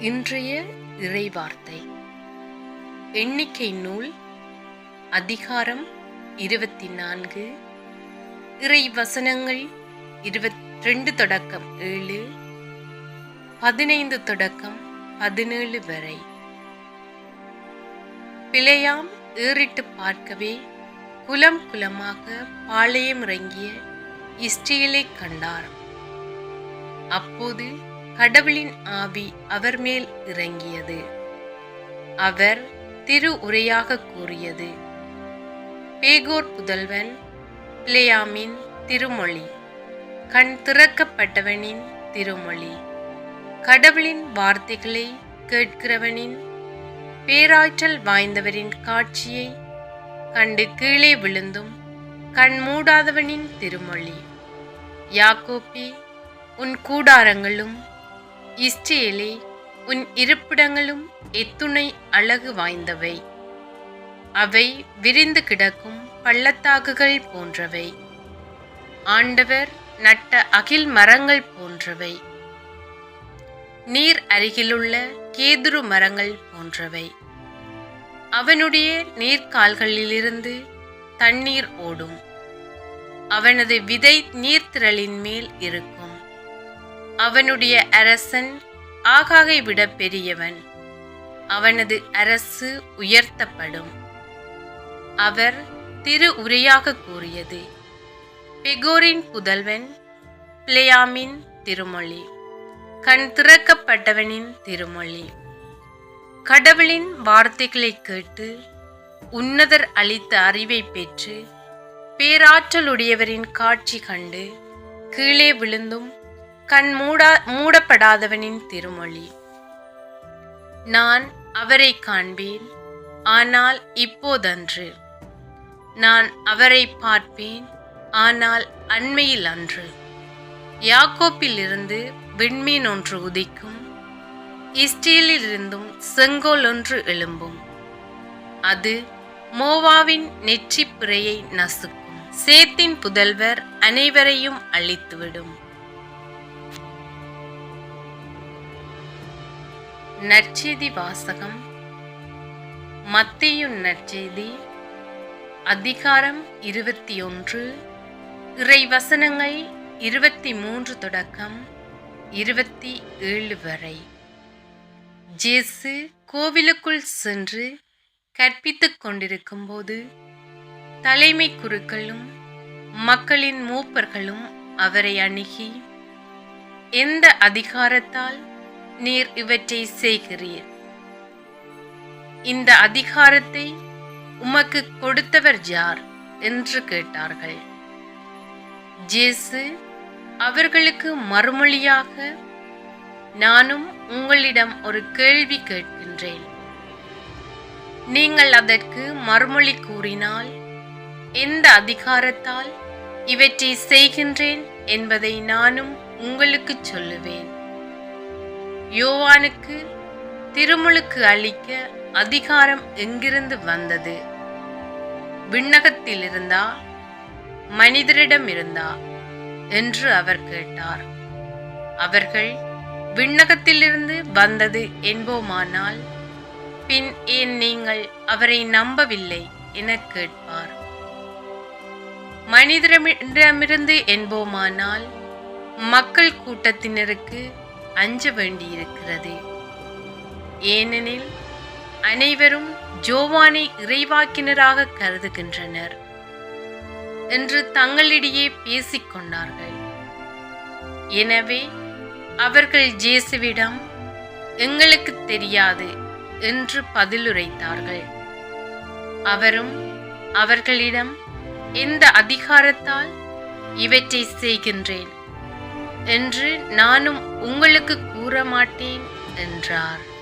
இன்றைய இறைவார்த்தை. எண்ணிக்கை நூல் அதிகாரம் இருபத்தி நான்கு இறை வசனங்கள் இருபத்தி தொடக்கம் ஏழு பதினைந்து தொடக்கம் பதினேழு வரை. பிழையாம் ஏறிட்டு பார்க்கவே குலம் குலமாக பாளையம் இறங்கிய இஸ்ரேலை கண்டார். அப்போது கடவுளின் ஆவி அவர் மேல் இறங்கியது. அவர் திரு உரையாக கூறியது பேகோர் புதல்வன் பிளேயாமின் திருமொழி கண் திறக்கப்பட்டவனின் திருமொழி கடவுளின் வார்த்தைகளை கேட்கிறவனின் பேராற்றல் வாய்ந்தவரின் காட்சியை கண்டு கீழே விழுந்தும் கண் மூடாதவனின் திருமொழி. யாக்கோப்பி உன் கூடாரங்களும் இஸ்ரேலே உன் இருப்பிடங்களும் எத்துணை அழகு வாய்ந்தவை. அவை விரிந்து கிடக்கும் பள்ளத்தாக்குகள் போன்றவை. ஆண்டவர் நட்ட அகில் மரங்கள் போன்றவை. நீர் அருகிலுள்ள கேதுரு மரங்கள் போன்றவை. அவனுடைய நீர்க்கால்களிலிருந்து தண்ணீர் ஓடும். அவனது விதை நீர்த்திரளின் மேல் இருக்கும். அவனுடைய அரசன் ஆகாகை விட பெரியவன். அவனது அரசு உயர்த்தப்படும். அவர் திரு உரையாக கூறியது பெகோரின் புதல்வன் பிளேயாமின் திருமொழி கண் திறக்கப்பட்டவனின் திருமொழி. கடவுளின் வார்த்தைகளை கேட்டு உன்னதர் அளித்த அறிவை பெற்று பேராற்றலுடையவரின் காட்சி கண்டு கீழே விழுந்தும் கண் மூடா மூடப்படாதவனின் திருமொழி. நான் அவரை காண்பேன் ஆனால் இப்போதன்று. நான் அவரை பார்ப்பேன் ஆனால் அண்மையில் அன்று. யாக்கோப்பிலிருந்து விண்மீன் ஒன்று உதிக்கும் இஸ்ரேலிலிருந்தும் செங்கோல் ஒன்று எழும்பும். அது மோவாவின் நெற்றிப்புறையை நசுக்கும். சேத்தின் புதல்வர் அனைவரையும் அழித்துவிடும். நற்செய்தி வாசகம். மத்தியும் நற்செய்தி அதிகாரம் இருபத்தி ஒன்று இறை வசனங்கள் இருபத்தி மூன்று தொடக்கம் இருபத்தி ஏழு வரை. ஜேசு கோவிலுக்குள் சென்று கற்பித்துக் கொண்டிருக்கும்போது தலைமை குருக்களும் மக்களின் மூப்பர்களும் அவரை அணுகி எந்த அதிகாரத்தால் நீர் இவற்றை செய்கிறீர். இந்த அதிகாரத்தை உமக்கு கொடுத்தவர் யார்? என்று கேட்டார்கள். ஜேசு அவர்களுக்கு மறுமொழியாக நானும் உங்களிடம் ஒரு கேள்வி கேட்கின்றேன். நீங்கள் அதற்கு மறுமொழி கூறினால் எந்த அதிகாரத்தால் இவற்றை செய்கின்றேன் என்பதை நானும் உங்களுக்கு சொல்லுவேன். யோவானுக்கு திருமுழுக்கு அளிக்க அதிகாரம் எங்கிருந்து வந்தது? விண்ணகத்தில் இருந்தா? மனிதரிடம் இருந்தா? என்று அவர் கேட்டார். அவர்கள் விண்ணகத்திலிருந்து வந்தது என்போமானால் பின் ஏன் நீங்கள் அவரை நம்பவில்லை என கேட்பார். மனிதரிடமிருந்து என்போமானால் மக்கள் கூட்டத்தினருக்கு அஞ்ச வேண்டியிருக்கிறது. ஏனெனில் அனைவரும் ஜோவானை இறைவாக்கினராக கருதுகின்றனர் என்று தங்களிடையே பேசிக்கொண்டார்கள் எனவே அவர்கள் ஜேசுவிடம் எங்களுக்கு தெரியாது என்று பதிலுரைத்தார்கள். அவரும் அவர்களிடம் எந்த அதிகாரத்தால் இவற்றை செய்கின்றேன்? என்று நானும் உங்களுக்கு கூற மாட்டேன் என்றார்.